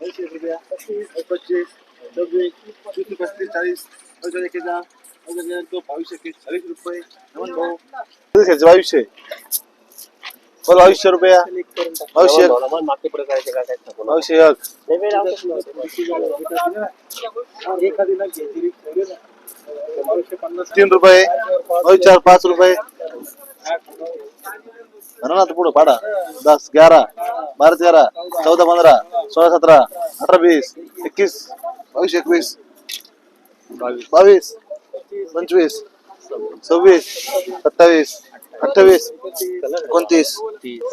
ऐंशी एक रुपया। पच्चीस सव्वीस तीस पस्तीस चाळीस अवघड एकेचा अवघड एक, दोन, बावीस एक चाळीस रुपये। नमन भाऊ घ्यायचे बावीसशे बोल बावीसशे रुपया। बावीसशे एक। मागचे पुढे करायचे काय काय बावीसशे एक। एखादी ना घ्यायची ठेवली ना बावीसशे पन्नास तीन रुपये। बावीस चार पाच रुपये। म्हणा ना पुढे पाडा दस ग्यारह। बारा तेरा चौदा पंधरा सोळा सतरा अठरा वीस एकवीस बावीस एकवीस बावीस पंचवीस सव्वीस सत्तावीस अठ्ठावीस एकोणतीस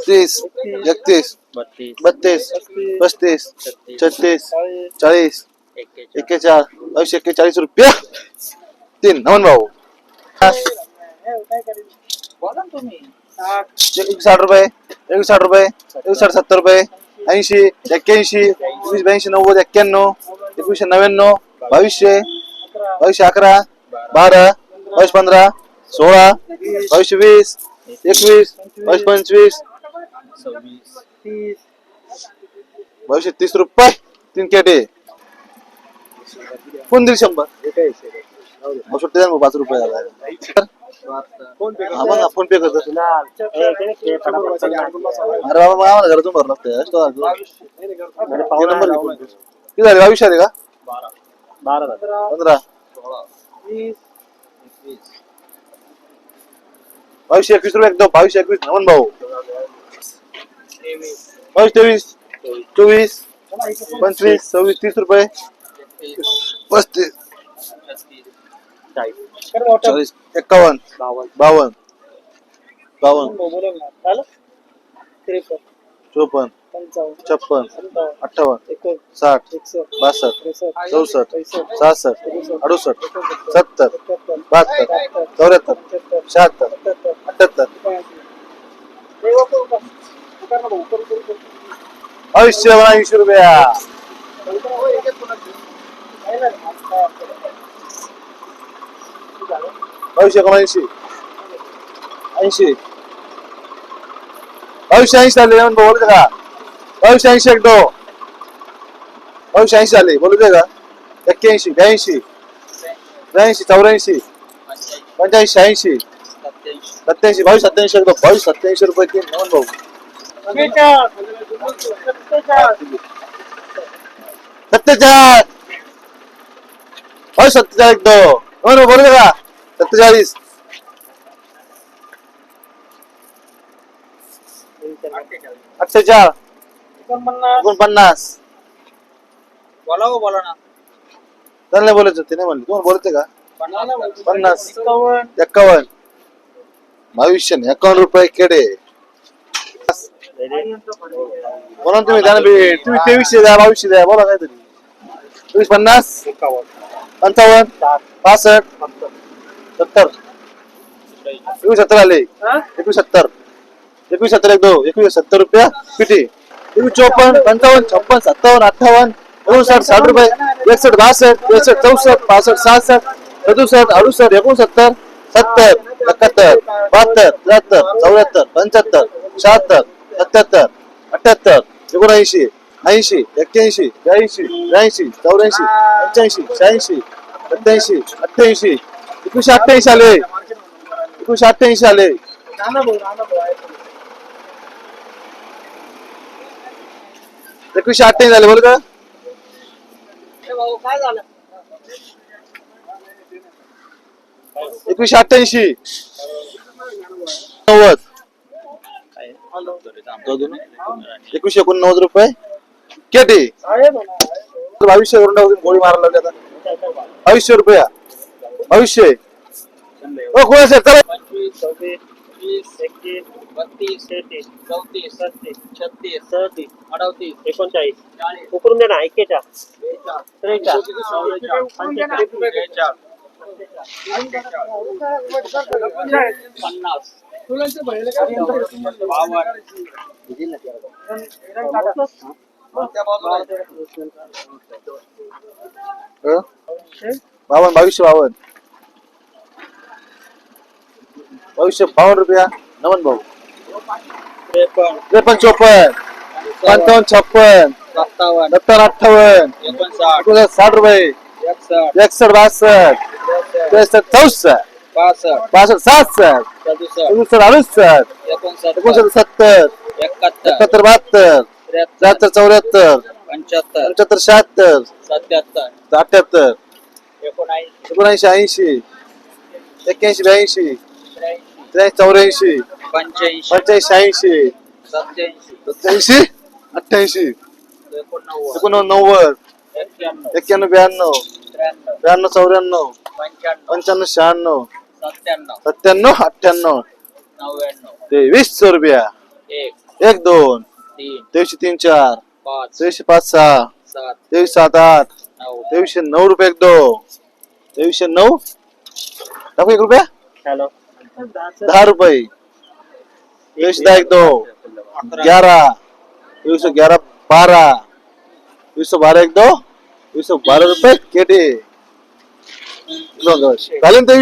तीस एकतीस बत्तीस पस्तीस छत्तीस चाळीस एक्केचाळ बावीस एक्केचाळीस रुपये. तीन नमन भाऊ. एक साठ रुपये एक साठ रुपये एक साठ सत्तर रुपये ऐंशी एक्क्याऐंशी एकवीस ब्याऐंशी नव्वद एक्क्याण्णव एकवीसशे नव्याण्णव बावीसशे बावीसशे अकरा बारा बावीस पंधरा सोळा बावीसशे वीस एकवीस बावीस पंचवीस बावीसशे तीस रुपये तीन केटे. कोण दिली शंभर. मग सुट्टी द्या पाच रुपये झाला. हा मग फोन पे करतो अरे बाबा मग आम्हाला घरातून भरलं लागतं. हे नंबर. किती झाले बावीस आले का पंधरा बावीसशे एकवीस रुपये एकदम बावीसशे एकवीस नमन भाऊ बावीस तेवीस चोवीस पंचवीस सव्वीस तीस रुपये पस्तीस चाळीस एक्कावन्न बावन्न. बावन्न. चोपन्न छप्पन अठ्ठावन्न साठ बासष्ट चौसष्ट सहासष्ट अडुसष्ट सत्तर बहात्तर चौऱ्याहत्तर शहात्तर अठ्याहत्तर ऐंशी ऐंशी रुपया. एकोणऐंशी ऐंशी बावीसशे ऐंशी आले म्हणून बोलू का बावीसशे ऐंशी एक दो बावीसशे ऐंशी आले बोलू दे का एक्क्याऐंशी ब्याऐंशी ब्याऐंशी चौऱ्याऐंशी पंच्याऐंशी ऐंशी सत्याऐंशी बावीस सत्याऐंशी एक दो बावीस सत्याऐंशी रुपये तीन म्हणून भाऊ सत्तेचाळ बावीस सत्तेचाळ एक दो म्हणून बोलू दे का सत्तेचाळीस. अठ्ठेचाळ. एकोणपन्नास. बोला ना. त्यांना बोलायचं ते नाही म्हणले. तुम्हाला बोलते का? पन्नास. एक्कावन्न बावीसशे नाही. एकावन्न रुपये केडे म्हणून तुम्ही द्या ना बे. तुम्ही तेवीसशे द्या बावीसशे द्या बोला काहीतरी. तेवीस पन्नास. पंचावन्न. पासष्ट. सत्तर. एकवीस सत्तर आले. एकवीस सत्तर एकवीस सत्तर एक दो एकवीस सत्तर रुपया पिटी. एकवीस चोपन्न पंचावन्न छप्पन सत्तावन्न अठ्ठावन्न एकोणसाठ साठ रुपये. एकसष्ट बासष्ट त्रेसष्ट चौसष्ट पासष्ट सहासष्ट सदुसष्ट अडुसष्ट एकोणसत्तर सत्तर एकाहत्तर बहात्तर त्र्याहत्तर चौऱ्याहत्तर पंच्याहत्तर शहात्तर सत्याहत्तर अठ्याहत्तर एकोणऐंशी ऐंशी एक्क्याऐंशी ब्याऐंशी त्र्याऐंशी चौऱ्याऐंशी पंच्याऐंशी शहाऐंशी सत्याऐंशी अठ्ठ्याऐंशी एकोणीशे अठ्ठ्याऐंशी आले एकोणीशे अठ्ठ्याऐंशी आले एकवीसशे अठ्ठ्याऐंशी झाले बोल का? एकवीसशे अठ्ठ्याऐंशी. नव्वद. एकवीसशे एकोणनव्वद रुपये. केटी. बावीसशे करून गोळी मारायला लागली आता. बावीसशे रुपया. बावीसशे ओ कोण असेल चला एकोणचाळीस उकरून दे ना ऐकेच्या पन्नास हं? बावन्न बावीसशे बावन्न बावीसशे बावन्न रुपया नमन भाऊ त्रेपन्न चोपन्न पंचावन्न छप्पन सत्तावन्न सत्तर अठ्ठावन्न एकोणसाठ। एकोणसाठ साठ रुपये। एकसष्ट एकसष्ट बासष्ट त्रेसष्ट चौसष्ट पासष्ट बासष्ट सातसष्ट सदुसष्ट। सदुसष्ट अडुसष्ट। एकोणसाठ एकोणसत्तर सत्तर। एकाहत्तर। एकाहत्तर बहात्तर। त्र्याहत्तर। त्र्याहत्तर चौऱ्याहत्तर। पंच्याहत्तर। पंच्याहत्तर शहात्तर। सत्याहत्तर। अठ्याहत्तर एकोणऐंशी। एकोणऐंशी ऐंशी। एक्क्याऐंशी ब्याऐंशी। त्र्याऐंशी चौऱ्याऐंशी. पंच्याऐंशी. पंच्याऐंशी ऐंशी सत्याऐंशी सत्याऐंशी अठ्ठ्याऐंशी. एकोणनव्वद. एकोणनव्वद. नव्वद एक्क्याण्णव. एक्क्याण्णव ब्याण्णव. त्र्याण्णव. ब्याण्णव चौऱ्याण्णव. पंच्याण्णव. पंच्याण्णव शहाण्णव. सत्त्याण्णव. सत्त्याण्णव अठ्ठ्याण्णव. नव्याण्णव. तेवीस सौ रुपया एक. एक दोन. तीन. तेवीसशे तीन चार. पाच. तेवीसशे पाच सहा. सात. तेवीस सात आठ. नऊ. तेवीसशे नऊ रुपये एक दो तेवीसशे नऊ. टाकू एक रुपया. हॅलो. दहा रुपये. तेवीसशे दहा एक दो ग्यारह तेवीस सौ ग्यारह बारह तेवीस सौ बारह एक दो. तेवीस सौ बारह रुपये. केटे. झाले ना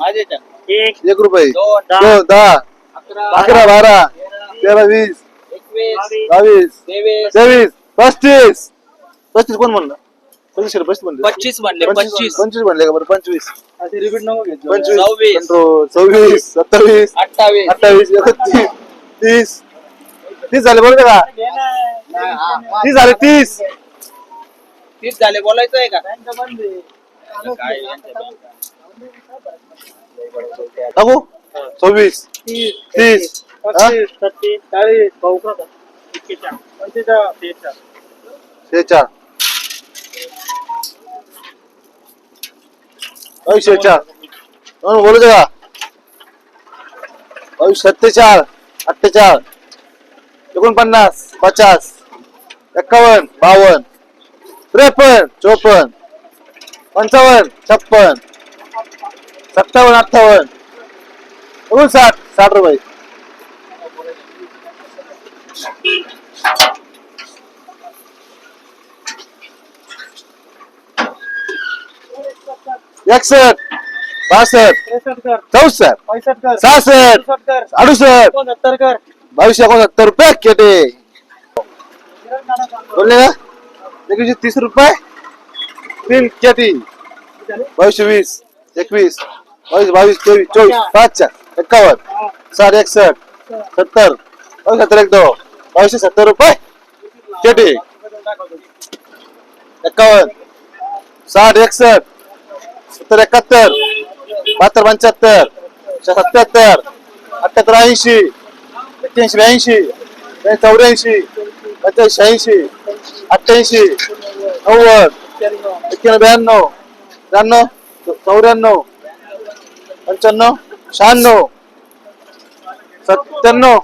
माझे त्या. एक एक रुपये. दोन दहा. अकरा. बारा. तेरा वीस. बावीस. तेवीस. पस्तीस. पस्तीस कोण म्हणलं? पंचवीस पस्तीस म्हणले पंचवीस म्हणले पंचवीस पंचवीस. म्हणले का बरं? पंचवीस. रिपीट नको पंचवीस. सव्वीस. कंट्रोल सव्वीस सत्तावीस अठ्ठावीस. अठ्ठावीस एकोणतीस तीस. तीस झाले बरोबर का? तीस झाले तीस. तीस झाले बोलायचं आहे का? टाकू सव्वीस. तीस. हा? सत्तीस चाळीस शेचाळ अय शेचाळ म्हणून बोलू का? अय सत्तेचाळ अठ्ठेचाळ एकोणपन्नास पचास एक्कावन्न बावन्न त्रेपन्न चोपन्न पंचावन्न छप्पन सत्तावन्न अठ्ठावन्न एकोणसाठ साठ रुपये. एकसष्ट बासष्ट चौसष्ट सहासष्ट अडुसष्ट बावीसशे एकोणसत्तर रुपये केटे। बोलले का? एकवीसशे तीस रुपये। तीन केटी। बावीसशे वीस एकवीस बावीस बावीस तेवीस चोवीस पाच चार एक्कावन्न साठ एकसष्ट सत्तर बावीस सत्तर एक दो। बावीसशे सत्तर रुपये केटी। एक्कावन्न साठ एकसष्ट सत्तर एकाहत्तर बहात्तर पंच्याहत्तर सत्याहत्तर अठ्याहत्तर ऐंशी एक्क्याऐंशी ब्याऐंशी चौऱ्याऐंशी पंच्याऐंशी शहाऐंशी अठ्ठ्याऐंशी नव्वद एक्क्याण्णव ब्याण्णव त्र्याण्णव चौऱ्याण्णव पंच्याण्णव शहाण्णव सत्त्याण्णव